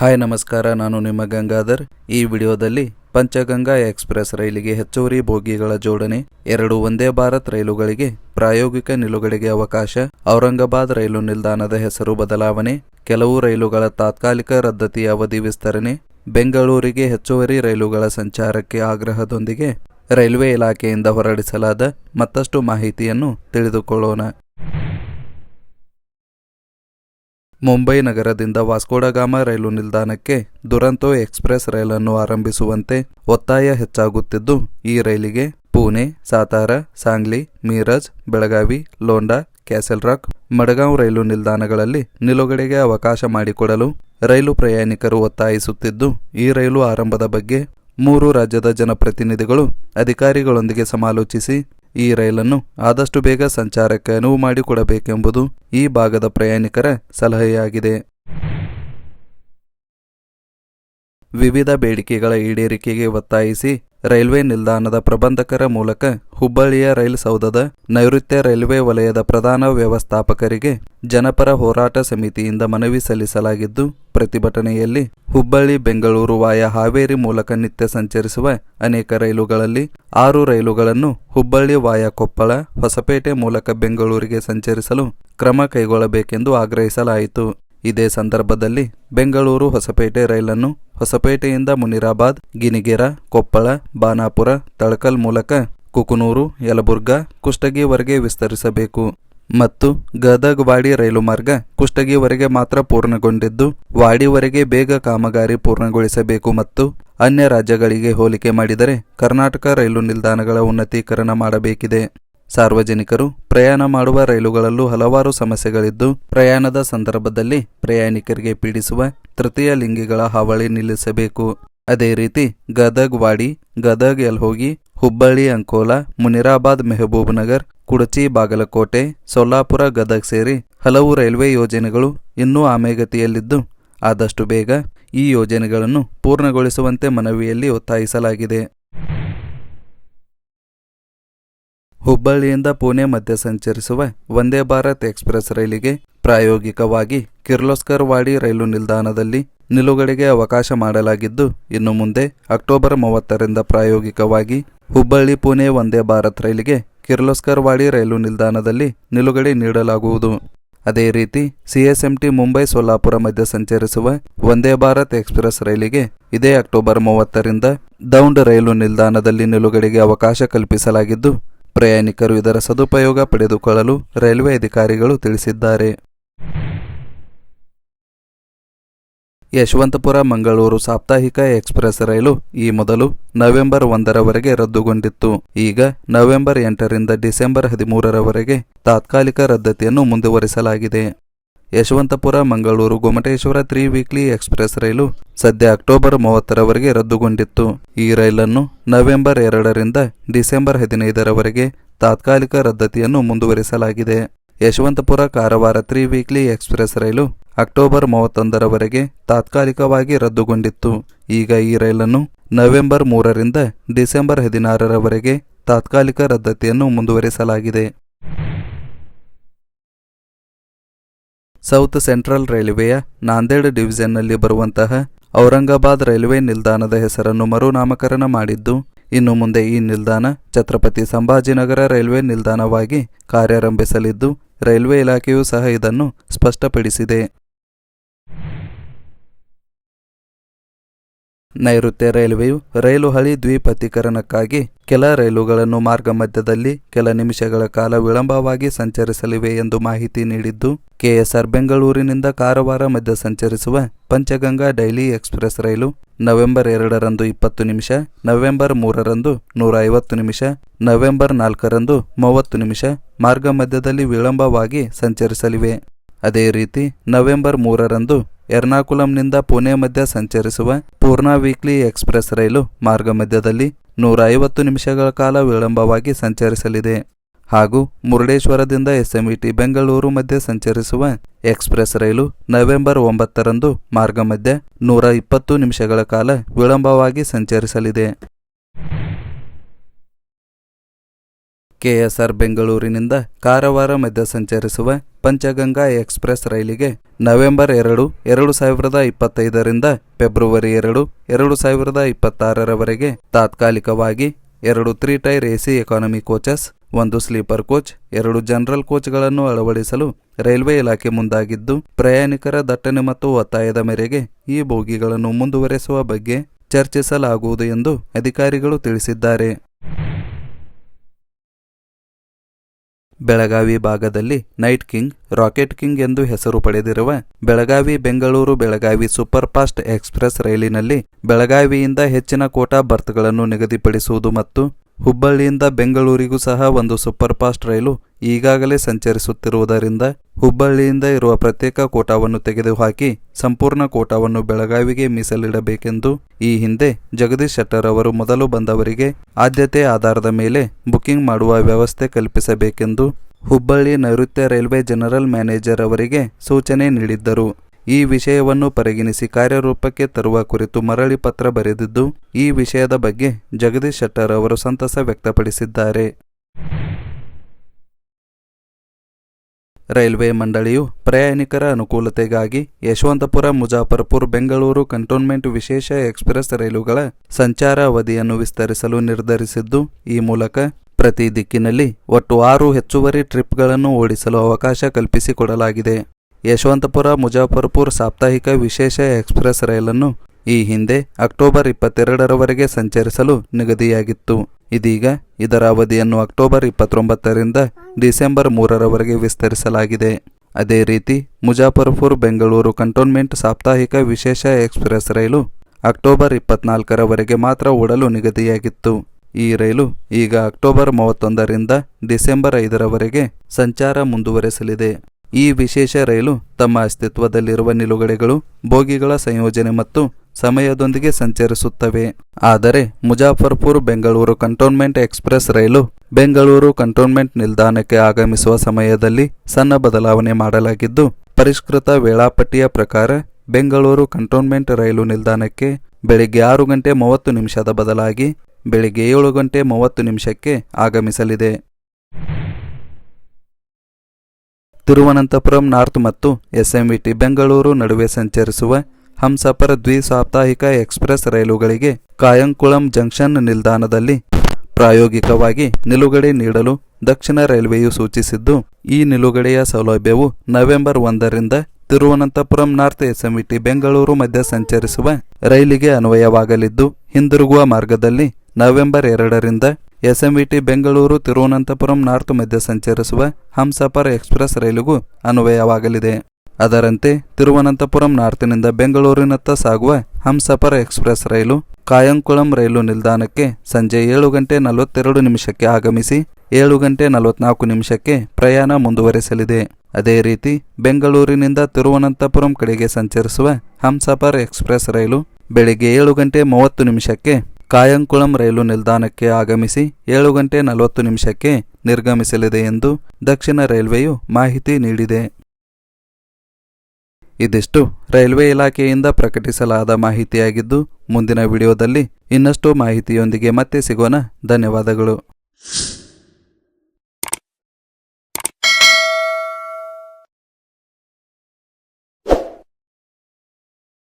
Hi, ನಮಸ್ಕಾರ. ನಾನು ನಿಮ್ಮ ಗಂಗಾಧರ್. ಈ ವಿಡಿಯೋದಲ್ಲಿ ಪಂಚಗಂಗಾ ಎಕ್ಸ್ಪ್ರೆಸ್ ರೈಲಿಗೆ ಹೆಚ್ಚುವರಿ ಬೋಗಿಗಳ ಜೋಡಣೆ, ಎರಡು ಒಂದೇ ಭಾರತ್ ರೈಲುಗಳಿಗೆ ಪ್ರಾಯೋಗಿಕ ನಿಲುಗಡೆಗೆ ಅವಕಾಶ, ಔರಂಗಾಬಾದ್ ರೈಲು ನಿಲ್ದಾಣದ ಹೆಸರು ಬದಲಾವಣೆ, ಕೆಲವು ರೈಲುಗಳ ತಾತ್ಕಾಲಿಕ ರದ್ದತಿಯ ಅವಧಿ ವಿಸ್ತರಣೆ, ಬೆಂಗಳೂರಿಗೆ ಹೆಚ್ಚುವರಿ ರೈಲುಗಳ ಸಂಚಾರಕ್ಕೆ ಆಗ್ರಹದೊಂದಿಗೆ ರೈಲ್ವೆ ಇಲಾಖೆಯಿಂದ ಹೊರಡಿಸಲಾದ ಮತ್ತಷ್ಟು ಮಾಹಿತಿಯನ್ನು ತಿಳಿದುಕೊಳ್ಳೋಣ. ಮುಂಬೈ ನಗರದಿಂದ ವಾಸ್ಕೋಡಗಾಮ ರೈಲು ನಿಲ್ದಾಣಕ್ಕೆ ದುರಂತೋ ಎಕ್ಸ್ಪ್ರೆಸ್ ರೈಲನ್ನು ಆರಂಭಿಸುವಂತೆ ಒತ್ತಾಯ ಹೆಚ್ಚಾಗುತ್ತಿದ್ದು, ಈ ರೈಲಿಗೆ ಪುಣೆ, ಸಾತಾರ, ಸಾಂಗ್ಲಿ, ಮೀರಜ್, ಬೆಳಗಾವಿ, ಲೋಂಡಾ, ಕ್ಯಾಸೆಲ್ ರಾಕ್, ಮಡಗಾಂವ್ ರೈಲು ನಿಲ್ದಾಣಗಳಲ್ಲಿ ನಿಲುಗಡೆಗೆ ಅವಕಾಶ ಮಾಡಿಕೊಡಲು ರೈಲು ಪ್ರಯಾಣಿಕರು ಒತ್ತಾಯಿಸುತ್ತಿದ್ದು, ಈ ರೈಲು ಆರಂಭದ ಬಗ್ಗೆ ಮೂರು ರಾಜ್ಯದ ಜನಪ್ರತಿನಿಧಿಗಳು ಅಧಿಕಾರಿಗಳೊಂದಿಗೆ ಸಮಾಲೋಚಿಸಿ ಈ ರೈಲನ್ನು ಆದಷ್ಟು ಬೇಗ ಸಂಚಾರಕ್ಕೆ ಅನುವು ಮಾಡಿಕೊಡಬೇಕೆಂಬುದು ಈ ಭಾಗದ ಪ್ರಯಾಣಿಕರ ಸಲಹೆಯಾಗಿದೆ. ವಿವಿಧ ಬೇಡಿಕೆಗಳ ಈಡೇರಿಕೆಗೆ ಒತ್ತಾಯಿಸಿ ರೈಲ್ವೆ ನಿಲ್ದಾಣದ ಪ್ರಬಂಧಕರ ಮೂಲಕ ಹುಬ್ಬಳ್ಳಿಯ ರೈಲ್ ಸೌಧದ ನೈಋತ್ಯ ರೈಲ್ವೆ ವಲಯದ ಪ್ರಧಾನ ವ್ಯವಸ್ಥಾಪಕರಿಗೆ ಜನಪರ ಹೋರಾಟ ಸಮಿತಿಯಿಂದ ಮನವಿ ಸಲ್ಲಿಸಲಾಗಿದ್ದು, ಪ್ರತಿಭಟನೆಯಲ್ಲಿ ಹುಬ್ಬಳ್ಳಿ, ಬೆಂಗಳೂರು ವಾಯ ಹಾವೇರಿ ಮೂಲಕ ನಿತ್ಯ ಸಂಚರಿಸುವ ಅನೇಕ ರೈಲುಗಳಲ್ಲಿ ಆರು ರೈಲುಗಳನ್ನು ಹುಬ್ಬಳ್ಳಿ ವಾಯ ಕೊಪ್ಪಳ, ಹೊಸಪೇಟೆ ಮೂಲಕ ಬೆಂಗಳೂರಿಗೆ ಸಂಚರಿಸಲು ಕ್ರಮ ಕೈಗೊಳ್ಳಬೇಕೆಂದು ಆಗ್ರಹಿಸಲಾಯಿತು. ಇದೇ ಸಂದರ್ಭದಲ್ಲಿ ಬೆಂಗಳೂರು ಹೊಸಪೇಟೆ ರೈಲನ್ನು ಹೊಸಪೇಟೆಯಿಂದ ಮುನಿರಾಬಾದ್, ಗಿನಿಗೆರ, ಕೊಪ್ಪಳ, ಬಾನಾಪುರ, ತಳಕಲ್ ಮೂಲಕ ಕುಕುನೂರು, ಯಲಬುರ್ಗಾ, ಕುಷ್ಟಗಿವರೆಗೆ ವಿಸ್ತರಿಸಬೇಕು. ಮತ್ತು ಗದಗ್ ವಾಡಿ ರೈಲು ಮಾರ್ಗ ಕುಷ್ಟಗಿವರೆಗೆ ಮಾತ್ರ ಪೂರ್ಣಗೊಂಡಿದ್ದು, ವಾಡಿವರೆಗೆ ಬೇಗ ಕಾಮಗಾರಿ ಪೂರ್ಣಗೊಳಿಸಬೇಕು ಮತ್ತು ಅನ್ಯ ರಾಜ್ಯಗಳಿಗೆ ಹೋಲಿಕೆ ಮಾಡಿದರೆ ಕರ್ನಾಟಕ ರೈಲು ನಿಲ್ದಾಣಗಳ ಉನ್ನತೀಕರಣ ಮಾಡಬೇಕಿದೆ. ಸಾರ್ವಜನಿಕರು ಪ್ರಯಾಣ ಮಾಡುವ ರೈಲುಗಳಲ್ಲೂ ಹಲವಾರು ಸಮಸ್ಯೆಗಳಿದ್ದು, ಪ್ರಯಾಣದ ಸಂದರ್ಭದಲ್ಲಿ ಪ್ರಯಾಣಿಕರಿಗೆ ಪೀಡಿಸುವ ತೃತೀಯ ಲಿಂಗಿಗಳ ಹಾವಳಿ ನಿಲ್ಲಿಸಬೇಕು. ಅದೇ ರೀತಿ, ಗದಗ್ ವಾಡಿ, ಗದಗ್ ಯಲ್ಹೋಗಿ ಹುಬ್ಬಳ್ಳಿ, ಅಂಕೋಲಾ, ಮುನಿರಾಬಾದ್, ಮೆಹಬೂಬ್ ನಗರ್, ಕುಡಚಿ, ಬಾಗಲಕೋಟೆ, ಸೊಲ್ಲಾಪುರ, ಗದಗ್ ಸೇರಿ ಹಲವು ರೈಲ್ವೆ ಯೋಜನೆಗಳು ಇನ್ನೂ ಆಮೆಗತಿಯಲ್ಲಿದ್ದು, ಆದಷ್ಟು ಬೇಗ ಈ ಯೋಜನೆಗಳನ್ನು ಪೂರ್ಣಗೊಳಿಸುವಂತೆ ಮನವಿಯಲ್ಲಿ ಒತ್ತಾಯಿಸಲಾಗಿದೆ. ಹುಬ್ಬಳ್ಳಿಯಿಂದ ಪುಣೆ ಮಧ್ಯೆ ಸಂಚರಿಸುವ ವಂದೇ ಭಾರತ್ ಎಕ್ಸ್ಪ್ರೆಸ್ ರೈಲಿಗೆ ಪ್ರಾಯೋಗಿಕವಾಗಿ ಕಿರ್ಲೋಸ್ಕರ್ ವಾಡಿ ರೈಲು ನಿಲ್ದಾಣದಲ್ಲಿ ನಿಲುಗಡೆಗೆ ಅವಕಾಶ ಮಾಡಲಾಗಿದ್ದು, ಇನ್ನು ಮುಂದೆ ಅಕ್ಟೋಬರ್ ಮೂವತ್ತರಿಂದ ಪ್ರಾಯೋಗಿಕವಾಗಿ ಹುಬ್ಬಳ್ಳಿ ಪುಣೆ ವಂದೇ ಭಾರತ್ ರೈಲಿಗೆ ಕಿರ್ಲೋಸ್ಕರ್ ವಾಡಿ ರೈಲು ನಿಲ್ದಾಣದಲ್ಲಿ ನಿಲುಗಡೆ ನೀಡಲಾಗುವುದು. ಅದೇ ರೀತಿ ಸಿಎಸ್ಎಂಟಿ ಮುಂಬೈ ಸೋಲಾಪುರ ಮಧ್ಯೆ ಸಂಚರಿಸುವ ವಂದೇ ಭಾರತ್ ಎಕ್ಸ್ಪ್ರೆಸ್ ರೈಲಿಗೆ ಇದೇ ಅಕ್ಟೋಬರ್ ಮೂವತ್ತರಿಂದ ದೌಂಡ್ ರೈಲು ನಿಲ್ದಾಣದಲ್ಲಿ ನಿಲುಗಡೆಗೆ ಅವಕಾಶ ಕಲ್ಪಿಸಲಾಗಿದ್ದು ಪ್ರಯಾಣಿಕರು ಇದರ ಸದುಪಯೋಗ ಪಡೆದುಕೊಳ್ಳಲು ರೈಲ್ವೆ ಅಧಿಕಾರಿಗಳು ತಿಳಿಸಿದ್ದಾರೆ. ಯಶವಂತಪುರ ಮಂಗಳೂರು ಸಾಪ್ತಾಹಿಕ ಎಕ್ಸ್ಪ್ರೆಸ್ ರೈಲು ಈ ಮೊದಲು ನವೆಂಬರ್ ಒಂದರವರೆಗೆ ರದ್ದುಗೊಂಡಿತ್ತು. ಈಗ ನವೆಂಬರ್ ಎಂಟರಿಂದ ಡಿಸೆಂಬರ್ ಹದಿಮೂರರವರೆಗೆ ತಾತ್ಕಾಲಿಕ ರದ್ದತಿಯನ್ನು ಮುಂದುವರಿಸಲಾಗಿದೆ. Yeshwantpur, Mangaluru Gomateshwara three weekly express ರೈಲು ಸದ್ಯ ಅಕ್ಟೋಬರ್ ಮೂವತ್ತರವರೆಗೆ ರದ್ದುಗೊಂಡಿತ್ತು. ಈ ರೈಲನ್ನು ನವೆಂಬರ್ ಎರಡರಿಂದ ಡಿಸೆಂಬರ್ ಹದಿನೈದರವರೆಗೆ ತಾತ್ಕಾಲಿಕ ರದ್ದತಿಯನ್ನು ಮುಂದುವರಿಸಲಾಗಿದೆ. Yeshwantpur Karwar three weekly express ರೈಲು ಅಕ್ಟೋಬರ್ ಮೂವತ್ತೊಂದರವರೆಗೆ ತಾತ್ಕಾಲಿಕವಾಗಿ ರದ್ದುಗೊಂಡಿತ್ತು. ಈಗ ಈ ರೈಲನ್ನು ನವೆಂಬರ್ ಮೂರರಿಂದ ಡಿಸೆಂಬರ್ ಹದಿನಾರರವರೆಗೆ ತಾತ್ಕಾಲಿಕ ರದ್ದತಿಯನ್ನು ಮುಂದುವರಿಸಲಾಗಿದೆ. ಸೌತ್ ಸೆಂಟ್ರಲ್ ರೈಲ್ವೆಯ ನಾಂದೇಡ್ ಡಿವಿಷನ್ನಲ್ಲಿ ಬರುವಂತಹ ಔರಂಗಾಬಾದ್ ರೈಲ್ವೆ ನಿಲ್ದಾಣದ ಹೆಸರನ್ನು ಮರುನಾಮಕರಣ ಮಾಡಿದ್ದು, ಇನ್ನು ಮುಂದೆ ಈ ನಿಲ್ದಾಣ ಛತ್ರಪತಿ ಸಂಭಾಜಿನಗರ ರೈಲ್ವೆ ನಿಲ್ದಾಣವಾಗಿ ಕಾರ್ಯಾರಂಭಿಸಲಿದ್ದು, ರೈಲ್ವೆ ಇಲಾಖೆಯೂ ಸಹ ಇದನ್ನು ಸ್ಪಷ್ಟಪಡಿಸಿದೆ. ನೈಋತ್ಯ ರೈಲ್ವೆಯು. ರೈಲು ಹಳಿ ದ್ವಿಪಥೀಕರಣಕ್ಕಾಗಿ ಕೆಲ ರೈಲುಗಳನ್ನು ಮಾರ್ಗ ಮಧ್ಯದಲ್ಲಿ ಕೆಲ ನಿಮಿಷಗಳ ಕಾಲ ವಿಳಂಬವಾಗಿ ಸಂಚರಿಸಲಿವೆ ಎಂದು ಮಾಹಿತಿ ನೀಡಿದ್ದು, ಕೆಎಸ್ಆರ್ ಬೆಂಗಳೂರಿನಿಂದ ಕಾರವಾರ ಮಧ್ಯ ಸಂಚರಿಸುವ ಪಂಚಗಂಗಾ ಡೈಲಿ ಎಕ್ಸ್ಪ್ರೆಸ್ ರೈಲು ನವೆಂಬರ್ ಎರಡರಂದು ಇಪ್ಪತ್ತು ನಿಮಿಷ, ನವೆಂಬರ್ ಮೂರರಂದು ನೂರ ಐವತ್ತು ನಿಮಿಷ, ನವೆಂಬರ್ ನಾಲ್ಕರಂದು ಮೂವತ್ತು ನಿಮಿಷ ಮಾರ್ಗ ಮಧ್ಯದಲ್ಲಿ ವಿಳಂಬವಾಗಿ ಸಂಚರಿಸಲಿವೆ. ಅದೇ ರೀತಿ ನವೆಂಬರ್ ಮೂರರಂದು ಎರ್ನಾಕುಲಂನಿಂದ ಪುಣೆ ಮಧ್ಯ ಸಂಚರಿಸುವ ಪೂರ್ಣಾ ವೀಕ್ಲಿ ಎಕ್ಸ್ಪ್ರೆಸ್ ರೈಲು ಮಾರ್ಗ ಮಧ್ಯದಲ್ಲಿ ನೂರ ಐವತ್ತು ನಿಮಿಷಗಳ ಕಾಲ ವಿಳಂಬವಾಗಿ ಸಂಚರಿಸಲಿದೆ. ಹಾಗೂ ಮುರುಡೇಶ್ವರದಿಂದ ಎಸ್ಎಂಇಟಿ ಬೆಂಗಳೂರು ಮಧ್ಯೆ ಸಂಚರಿಸುವ ಎಕ್ಸ್ಪ್ರೆಸ್ ರೈಲು ನವೆಂಬರ್ ಒಂಬತ್ತರಂದು ಮಾರ್ಗ ಮಧ್ಯೆ ನೂರ ಇಪ್ಪತ್ತು ನಿಮಿಷಗಳ ಕಾಲ ವಿಳಂಬವಾಗಿ ಸಂಚರಿಸಲಿದೆ. ಕೆಎಸ್ಆರ್ ಬೆಂಗಳೂರಿನಿಂದ ಕಾರವಾರ ಮಧ್ಯ ಸಂಚರಿಸುವ ಪಂಚಗಂಗಾ ಎಕ್ಸ್ಪ್ರೆಸ್ ರೈಲಿಗೆ ನವೆಂಬರ್ ಎರಡು ಎರಡು ಸಾವಿರದ ಇಪ್ಪತ್ತೈದರಿಂದ ಫೆಬ್ರವರಿ ಎರಡು ಎರಡು ಸಾವಿರದ ಇಪ್ಪತ್ತಾರರವರೆಗೆ ತಾತ್ಕಾಲಿಕವಾಗಿ ಎರಡು three tier AC economy coaches, ಒಂದು ಸ್ಲೀಪರ್ ಕೋಚ್, ಎರಡು ಜನರಲ್ ಕೋಚ್ಗಳನ್ನು ಅಳವಡಿಸಲು ರೈಲ್ವೆ ಇಲಾಖೆ ಮುಂದಾಗಿದ್ದು, ಪ್ರಯಾಣಿಕರ ದಟ್ಟಣೆ ಮತ್ತು ಒತ್ತಾಯದ ಮೇರೆಗೆ ಈ ಬೋಗಿಗಳನ್ನು ಮುಂದುವರೆಸುವ ಬಗ್ಗೆ ಚರ್ಚಿಸಲಾಗುವುದು ಎಂದು ಅಧಿಕಾರಿಗಳು ತಿಳಿಸಿದ್ದಾರೆ. ಬೆಳಗಾವಿ ಭಾಗದಲ್ಲಿ ನೈಟ್ ಕಿಂಗ್, ರಾಕೆಟ್ ಕಿಂಗ್ ಎಂದು ಹೆಸರು ಪಡೆದಿರುವ Belagavi Bengaluru Belagavi super fast express ರೈಲಿನಲ್ಲಿ ಬೆಳಗಾವಿಯಿಂದ ಹೆಚ್ಚಿನ ಕೋಟಾ ಬರ್ತ್ಗಳನ್ನು ನಿಗದಿಪಡಿಸುವುದು ಮತ್ತು ಹುಬ್ಬಳ್ಳಿಯಿಂದ ಬೆಂಗಳೂರಿಗೂ ಸಹ ಒಂದು ಸೂಪರ್ ಫಾಸ್ಟ್ ರೈಲು ಈಗಾಗಲೇ ಸಂಚರಿಸುತ್ತಿರುವುದರಿಂದ ಹುಬ್ಬಳ್ಳಿಯಿಂದ ಇರುವ ಪ್ರತ್ಯೇಕ ಕೋಟಾವನ್ನು ತೆಗೆದುಹಾಕಿ ಸಂಪೂರ್ಣ ಕೋಟಾವನ್ನು ಬೆಳಗಾವಿಗೆ ಮೀಸಲಿಡಬೇಕೆಂದು ಈ ಹಿಂದೆ ಜಗದೀಶ್ ಶೆಟ್ಟರ್ ಅವರು ಮೊದಲು ಬಂದವರಿಗೆ ಆದ್ಯತೆ ಆಧಾರದ ಮೇಲೆ ಬುಕಿಂಗ್ ಮಾಡುವ ವ್ಯವಸ್ಥೆ ಕಲ್ಪಿಸಬೇಕೆಂದು ಹುಬ್ಬಳ್ಳಿ ನೈಋತ್ಯ ರೈಲ್ವೆ ಜನರಲ್ ಮ್ಯಾನೇಜರ್ ಅವರಿಗೆ ಸೂಚನೆ ನೀಡಿದ್ದರು. ಈ ವಿಷಯವನ್ನು ಪರಿಗಣಿಸಿ ಕಾರ್ಯರೂಪಕ್ಕೆ ತರುವ ಕುರಿತು ಮರಳಿ ಪತ್ರ ಬರೆದಿದ್ದು, ಈ ವಿಷಯದ ಬಗ್ಗೆ ಜಗದೀಶ್ ಶೆಟ್ಟರ್ ಅವರು ಸಂತಸ ವ್ಯಕ್ತಪಡಿಸಿದ್ದಾರೆ. ರೈಲ್ವೆ ಮಂಡಳಿಯು ಪ್ರಯಾಣಿಕರ ಅನುಕೂಲತೆಗಾಗಿ ಯಶವಂತಪುರ, ಮುಜಾಫರ್ಪುರ್, ಬೆಂಗಳೂರು ಕಂಟೋನ್ಮೆಂಟ್ ವಿಶೇಷ ಎಕ್ಸ್ಪ್ರೆಸ್ ರೈಲುಗಳ ಸಂಚಾರ ಅವಧಿಯನ್ನು ವಿಸ್ತರಿಸಲು ನಿರ್ಧರಿಸಿದ್ದು, ಈ ಮೂಲಕ ಪ್ರತಿ ದಿಕ್ಕಿನಲ್ಲಿ ಒಟ್ಟು ಆರು ಹೆಚ್ಚುವರಿ ಟ್ರಿಪ್ಗಳನ್ನು ಓಡಿಸಲು ಅವಕಾಶ ಕಲ್ಪಿಸಿಕೊಡಲಾಗಿದೆ. ಯಶವಂತಪುರ, ಮುಜಾಫರ್ಪುರ್ ಸಾಪ್ತಾಹಿಕ ವಿಶೇಷ ಎಕ್ಸ್ಪ್ರೆಸ್ ರೈಲನ್ನು ಈ ಹಿಂದೆ ಅಕ್ಟೋಬರ್ ಇಪ್ಪತ್ತೆರಡರವರೆಗೆ ಸಂಚರಿಸಲು ನಿಗದಿಯಾಗಿತ್ತು. ಇದೀಗ ಇದರ ಅವಧಿಯನ್ನು ಅಕ್ಟೋಬರ್ ಇಪ್ಪತ್ತೊಂಬತ್ತರಿಂದ ಡಿಸೆಂಬರ್ ಮೂರರವರೆಗೆ ವಿಸ್ತರಿಸಲಾಗಿದೆ. ಅದೇ ರೀತಿ ಮುಜಾಫರ್ಪುರ್, ಬೆಂಗಳೂರು ಕಂಟೋನ್ಮೆಂಟ್ ಸಾಪ್ತಾಹಿಕ ವಿಶೇಷ ಎಕ್ಸ್ಪ್ರೆಸ್ ರೈಲು ಅಕ್ಟೋಬರ್ ಇಪ್ಪತ್ನಾಲ್ಕರವರೆಗೆ ಮಾತ್ರ ಓಡಲು ನಿಗದಿಯಾಗಿತ್ತು. ಈ ರೈಲು ಈಗ ಅಕ್ಟೋಬರ್ ಮೂವತ್ತೊಂದರಿಂದ ಡಿಸೆಂಬರ್ ಐದರವರೆಗೆ ಸಂಚಾರ ಮುಂದುವರೆಸಲಿದೆ. ಈ ವಿಶೇಷ ರೈಲು ತಮ್ಮ ಅಸ್ತಿತ್ವದಲ್ಲಿರುವ ನಿಲುಗಡೆಗಳು, ಬೋಗಿಗಳ ಸಂಯೋಜನೆ ಮತ್ತು ಸಮಯದೊಂದಿಗೆ ಸಂಚರಿಸುತ್ತವೆ. ಆದರೆ ಮುಜಾಫರ್ಪುರ್ ಬೆಂಗಳೂರು ಕಂಟೋನ್ಮೆಂಟ್ ಎಕ್ಸ್ಪ್ರೆಸ್ ರೈಲು ಬೆಂಗಳೂರು ಕಂಟೋನ್ಮೆಂಟ್ ನಿಲ್ದಾಣಕ್ಕೆ ಆಗಮಿಸುವ ಸಮಯದಲ್ಲಿ ಸಣ್ಣ ಬದಲಾವಣೆ ಮಾಡಲಾಗಿದ್ದು, ಪರಿಷ್ಕೃತ ವೇಳಾಪಟ್ಟಿಯ ಪ್ರಕಾರ ಬೆಂಗಳೂರು ಕಂಟೋನ್ಮೆಂಟ್ ರೈಲು ನಿಲ್ದಾಣಕ್ಕೆ ಬೆಳಿಗ್ಗೆ ಆರು ಗಂಟೆ ಮೂವತ್ತು ನಿಮಿಷದ ಬದಲಾಗಿ ಬೆಳಿಗ್ಗೆ ಏಳು ಗಂಟೆ ಮೂವತ್ತು ನಿಮಿಷಕ್ಕೆ ಆಗಮಿಸಲಿದೆ. ತಿರುವನಂತಪುರಂ ನಾರ್ತ್ ಮತ್ತು ಎಸ್ಎಂವಿಟಿ ಬೆಂಗಳೂರು ನಡುವೆ ಸಂಚರಿಸುವ ಹಂಸಪರ ದ್ವಿ ಸಾಪ್ತಾಹಿಕ ಎಕ್ಸ್ಪ್ರೆಸ್ ರೈಲುಗಳಿಗೆ ಕಾಯಂಕುಳಂ ಜಂಕ್ಷನ್ ನಿಲ್ದಾಣದಲ್ಲಿ ಪ್ರಾಯೋಗಿಕವಾಗಿ ನಿಲುಗಡೆ ನೀಡಲು ದಕ್ಷಿಣ ರೈಲ್ವೆಯು ಸೂಚಿಸಿದ್ದು, ಈ ನಿಲುಗಡೆಯ ಸೌಲಭ್ಯವು ನವೆಂಬರ್ ಒಂದರಿಂದ ತಿರುವನಂತಪುರಂ ನಾರ್ತ್ ಎಸ್ಎಂಇಟಿ ಬೆಂಗಳೂರು ಮಧ್ಯ ಸಂಚರಿಸುವ ರೈಲಿಗೆ ಅನ್ವಯವಾಗಲಿದ್ದು, ಹಿಂದಿರುಗುವ ಮಾರ್ಗದಲ್ಲಿ ನವೆಂಬರ್ ಎರಡರಿಂದ ಎಸ್ಎಂವಿಟಿ ಬೆಂಗಳೂರು ತಿರುವನಂತಪುರಂ ನಾರ್ತ್ ಮಧ್ಯೆ ಸಂಚರಿಸುವ ಹಂಸಫರ್ ಎಕ್ಸ್ಪ್ರೆಸ್ ರೈಲಿಗೂ ಅನ್ವಯವಾಗಲಿದೆ. ಅದರಂತೆ ತಿರುವನಂತಪುರಂ ನಾರ್ತ್ನಿಂದ ಬೆಂಗಳೂರಿನತ್ತ ಸಾಗುವ ಹಂಸಫರ್ ಎಕ್ಸ್ಪ್ರೆಸ್ ರೈಲು ಕಾಯಂಕುಳಂ ರೈಲು ನಿಲ್ದಾಣಕ್ಕೆ ಸಂಜೆ ಏಳು ಗಂಟೆ ನಲವತ್ತೆರಡು ನಿಮಿಷಕ್ಕೆ ಆಗಮಿಸಿ ಏಳು ಗಂಟೆ ನಲವತ್ನಾಲ್ಕು ನಿಮಿಷಕ್ಕೆ ಪ್ರಯಾಣ ಮುಂದುವರೆಸಲಿದೆ. ಅದೇ ರೀತಿ ಬೆಂಗಳೂರಿನಿಂದ ತಿರುವನಂತಪುರಂ ಕಡೆಗೆ ಸಂಚರಿಸುವ ಹಂಸಫರ್ ಎಕ್ಸ್ಪ್ರೆಸ್ ರೈಲು ಬೆಳಿಗ್ಗೆ ಏಳು ಗಂಟೆ ಮೂವತ್ತು ನಿಮಿಷಕ್ಕೆ ಕಾಯಂಕುಳಂ ರೈಲು ನಿಲ್ದಾಣಕ್ಕೆ ಆಗಮಿಸಿ ಏಳು ಗಂಟೆ ನಲವತ್ತು ನಿಮಿಷಕ್ಕೆ ನಿರ್ಗಮಿಸಲಿದೆ ಎಂದು ದಕ್ಷಿಣ ರೈಲ್ವೆಯು ಮಾಹಿತಿ ನೀಡಿದೆ. ಇದಿಷ್ಟು. ರೈಲ್ವೆ ಇಲಾಖೆಯಿಂದ ಪ್ರಕಟಿಸಲಾದ ಮಾಹಿತಿಯಾಗಿದ್ದು, ಮುಂದಿನ ವಿಡಿಯೋದಲ್ಲಿ ಇನ್ನಷ್ಟು ಮಾಹಿತಿಯೊಂದಿಗೆ ಮತ್ತೆ ಸಿಗೋಣ. ಧನ್ಯವಾದಗಳು.